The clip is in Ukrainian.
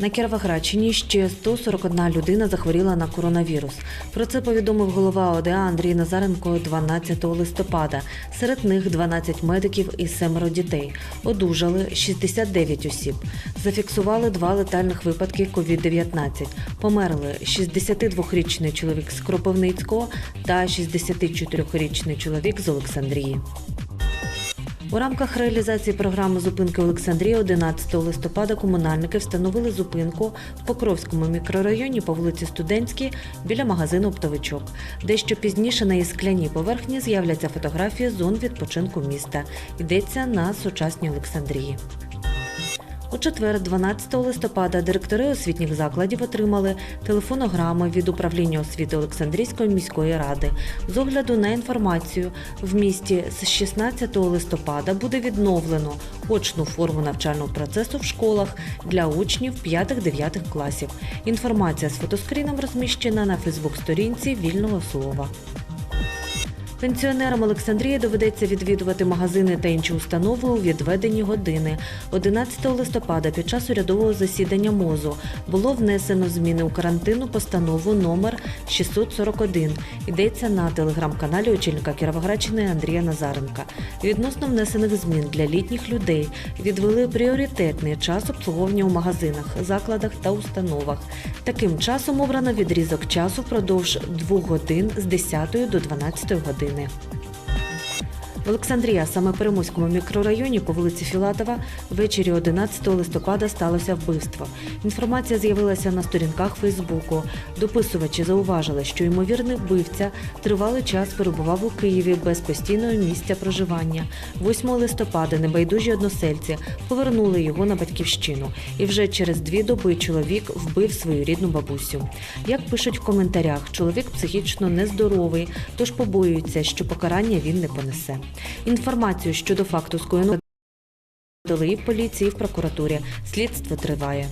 На Кіровоградщині ще 141 людина захворіла на коронавірус. Про це повідомив голова ОДА Андрій Назаренко 12 листопада. Серед них 12 медиків і семеро дітей. Одужали 69 осіб. Зафіксували два летальних випадки COVID-19. Померли 62-річний чоловік з Кропивницького та 64-річний чоловік з Олександрії. У рамках реалізації програми зупинки Олександрії 11 листопада комунальники встановили зупинку в Покровському мікрорайоні по вулиці Студентській біля магазину Оптовичок. Дещо пізніше на її скляній поверхні з'являться фотографії зон відпочинку міста. Йдеться на сучасній Олександрії. У четвер, 12 листопада, директори освітніх закладів отримали телефонограми від управління освіти Олександрійської міської ради. З огляду на інформацію, в місті з 16 листопада буде відновлено очну форму навчального процесу в школах для учнів 5-9 класів. Інформація з фотоскріном розміщена на Фейсбук-сторінці Вільного слова. Пенсіонерам Олександрії доведеться відвідувати магазини та інші установи у відведені години. 11 листопада під час урядового засідання МОЗу було внесено зміни у карантинну постанову номер 641. Йдеться на телеграм-каналі очільника Кіровоградщини Андрія Назаренка. Відносно внесених змін для літніх людей відвели пріоритетний час обслуговування у магазинах, закладах та установах. Таким часом обрано відрізок часу впродовж двох годин з 10 до 12 години. В Олександрії, а саме Перемуському мікрорайоні по вулиці Філатова, ввечері 11 листопада сталося вбивство. Інформація з'явилася на сторінках Фейсбуку. Дописувачі зауважили, що ймовірний вбивця тривалий час перебував у Києві без постійного місця проживання. 8 листопада небайдужі односельці повернули його на батьківщину. І вже через дві доби чоловік вбив свою рідну бабусю. Як пишуть в коментарях, чоловік психічно нездоровий, тож побоюється, що покарання він не понесе. Інформацію щодо факту скоєного дали і в поліції, в прокуратурі. Слідство триває.